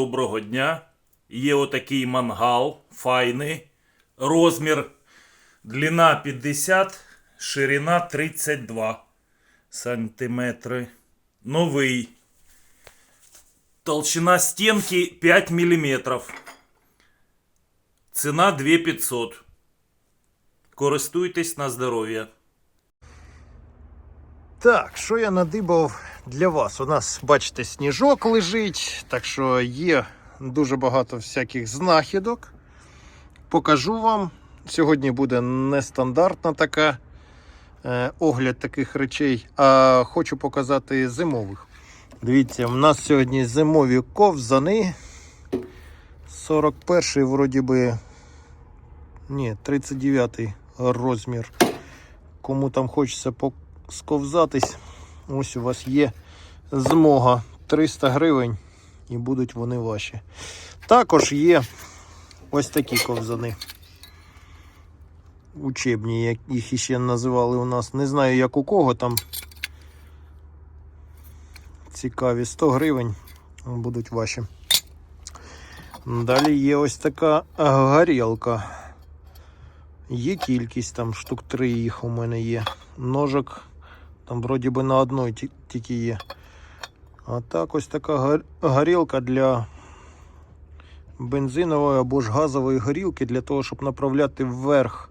доброго дня. Є отакий мангал, файний. Розмір длина 50, ширина 32 сантиметри. Новий. Толщина стенки 5 миллиметров. Ціна 2500. Користуйтесь на здоров'я. Так, що я надибав для вас? У нас, бачите, сніжок лежить, так що є дуже багато всяких знахідок. Покажу вам. Сьогодні буде нестандартна така е, огляд таких речей, а хочу показати зимових. Дивіться, в нас сьогодні зимові ковзани. 41-й, вроді би. Ні, 39-й розмір. Кому там хочеться сковзатись, ось у вас є змога 300 гривень і будуть вони ваші. Також є ось такі ковзани. Учебні, як їх іще називали у нас. Не знаю, як у кого там. Цікаві 100 гривень будуть ваші. Далі є ось така горілка. Є кількість, там штук 3 їх у мене є. Ножик там вроді би на одной тільки є. А так ось така горілка для бензинової або ж газової горілки для того, щоб направляти вверх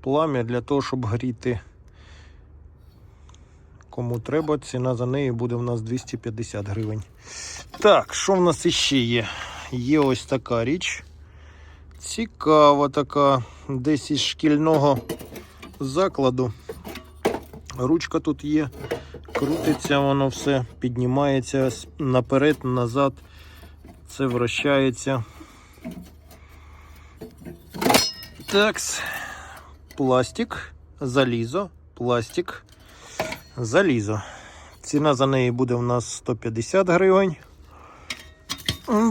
плам'я, для того, щоб гріти. Кому треба, ціна за неї буде у нас 250 гривень. Так, що в нас іще є? Є ось така річ. Цікава така, десь із шкільного закладу. Ручка тут є, крутиться воно все, піднімається наперед, назад, це вращається. Такс. Пластик, залізо, пластик, залізо. Ціна за неї буде у нас 150 гривень.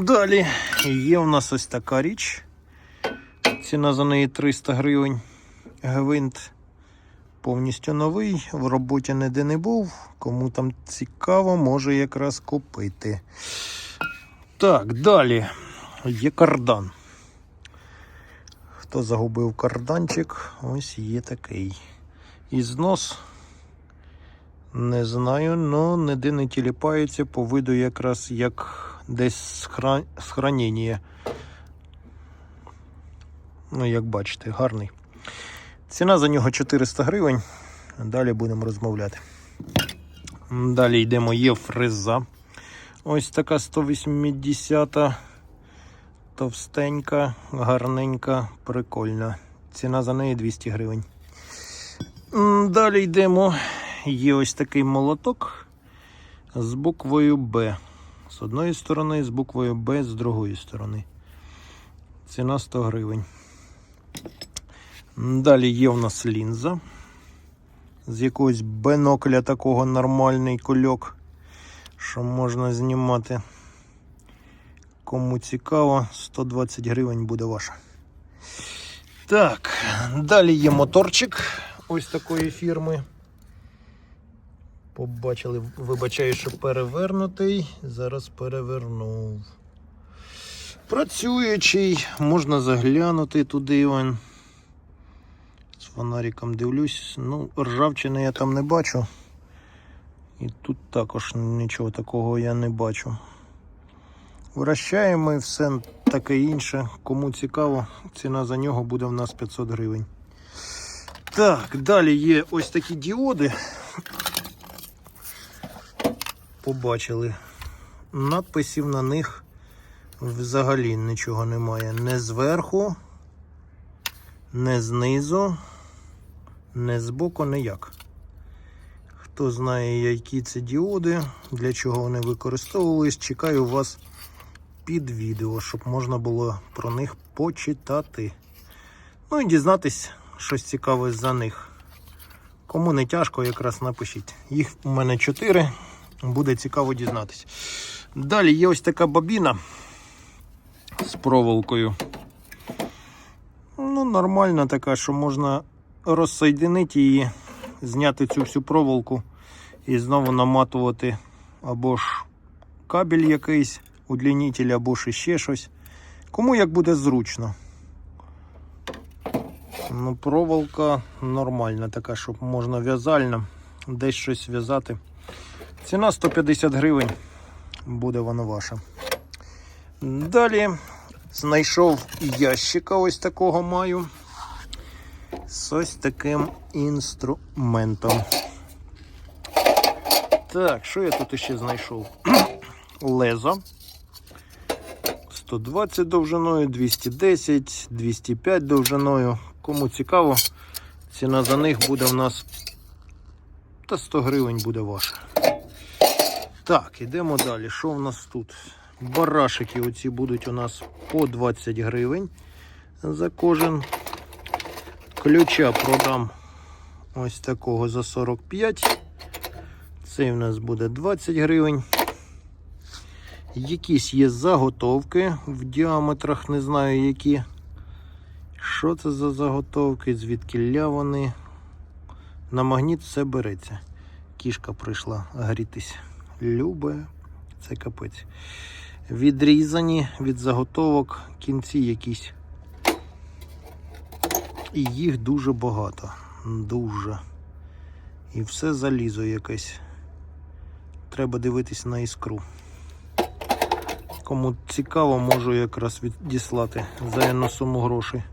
Далі є у нас ось така річ. Ціна за неї 300 гривень. Гвинт повністю новий, в роботі ніде не був. Кому там цікаво, може якраз купити. Так, далі є кардан. Хто загубив карданчик, ось є такий. І знос. Не знаю, але ніде не тіліпається по виду якраз як десь схра- схранення. Ну, як бачите, гарний. Ціна за нього 400 гривень. Далі будемо розмовляти. Далі йдемо, є фреза. Ось така 180 товстенька, гарненька, прикольна. Ціна за неї 200 гривень. Далі йдемо. Є ось такий молоток з буквою Б. З одної сторони, з буквою Б з другої сторони. Ціна 100 гривень. Далі є у нас лінза. З якогось бинокля такого нормальний кульок, що можна знімати. Кому цікаво, 120 гривень буде ваша. Так, далі є моторчик ось такої фірми. Побачили, вибачаю, що перевернутий. Зараз перевернув. Працюючий, можна заглянути туди. Він. Фонариком дивлюсь. Ну, ржавчини я там не бачу. І тут також нічого такого я не бачу. Вращаємо і все таке інше. Кому цікаво, ціна за нього буде в нас 500 гривень. Так, далі є ось такі діоди. Побачили. Надписів на них взагалі нічого немає. Не зверху, не знизу, не збоку, ніяк. Хто знає, які це діоди, для чого вони використовувались, чекаю вас під відео, щоб можна було про них почитати. Ну і дізнатись щось цікаве за них. Кому не тяжко, якраз напишіть. Їх у мене 4, буде цікаво дізнатись. Далі є ось така бобіна з проволокою. Ну, нормальна така, що можна розсоєдинити її, зняти цю всю проволоку і знову наматувати або ж кабель якийсь, удлінитель або ж ще щось. Кому як буде зручно. Ну, проволока нормальна така, щоб можна в'язально десь щось в'язати. Ціна 150 гривень. Буде вона ваша. Далі знайшов ящика ось такого маю. З ось таким інструментом. Так, що я тут ще знайшов? Лезо. 120 довжиною, 210, 205 довжиною. Кому цікаво, ціна за них буде в нас та 100 гривень буде ваша. Так, ідемо далі. Що в нас тут? Барашики оці будуть у нас по 20 гривень за кожен. Ключа продам ось такого за 45. Цей в нас буде 20 гривень. Якісь є заготовки в діаметрах, не знаю які. Що це за заготовки? Звідки вони? На магніт все береться. Кішка прийшла грітись. Любе, це капець. Відрізані від заготовок кінці якісь. І їх дуже багато. Дуже. І все залізо якесь. Треба дивитись на іскру. Кому цікаво, можу якраз відіслати за суму грошей.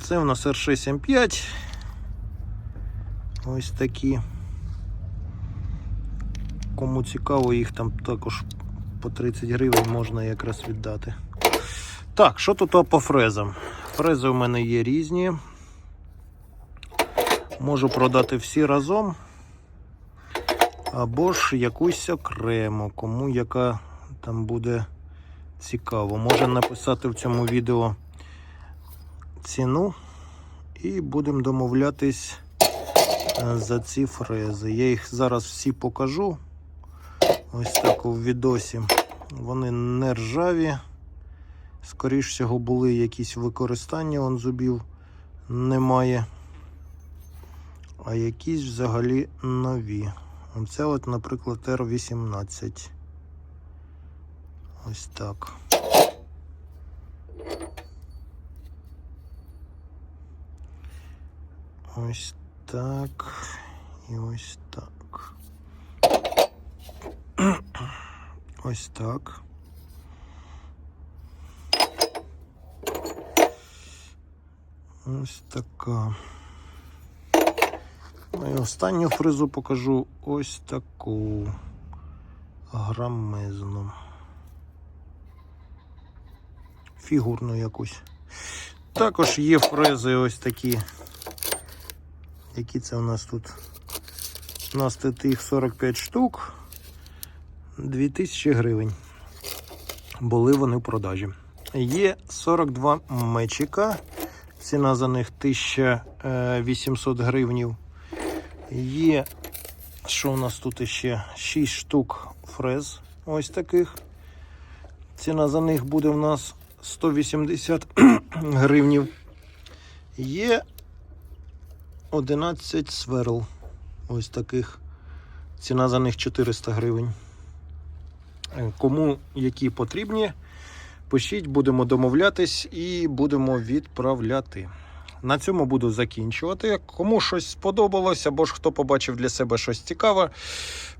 Це у нас R675. Ось такі. Кому цікаво, їх там також по 30 гривень можна якраз віддати. Так, що тут по фрезам? Фрези у мене є різні. Можу продати всі разом. Або ж якусь окремо, кому яка там буде цікаво. Може написати в цьому відео ціну і будемо домовлятись е, за ці фрези. Я їх зараз всі покажу. Ось так у відосі. Вони не ржаві. Скоріш всього, були якісь використання он зубів немає. А якісь взагалі нові. Оце от, наприклад, R18. Ось так. Ось так. І ось так. Ось так. Ось така. Ну і останню фрезу покажу ось таку грамезну. Фігурну якусь. Також є фрези ось такі. Які це у нас тут? У нас тут їх 45 штук. 2000 гривень. Були вони в продажі. Є 42 мечика. Ціна за них 1800 гривнів. Є, що у нас тут ще? 6 штук фрез. Ось таких. Ціна за них буде у нас 180 гривнів. Є 11 сверл. Ось таких. Ціна за них 400 гривень. Е, Кому які потрібні, пишіть, будемо домовлятись і будемо відправляти. На цьому буду закінчувати. Кому щось сподобалось, або ж хто побачив для себе щось цікаве,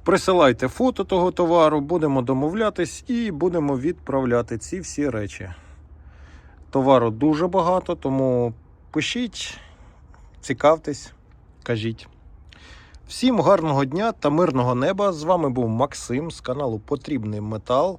присилайте фото того товару, будемо домовлятись і будемо відправляти ці всі речі. Товару дуже багато, тому пишіть, цікавтесь, кажіть. Всім гарного дня та мирного неба. З вами був Максим з каналу Потрібний Метал.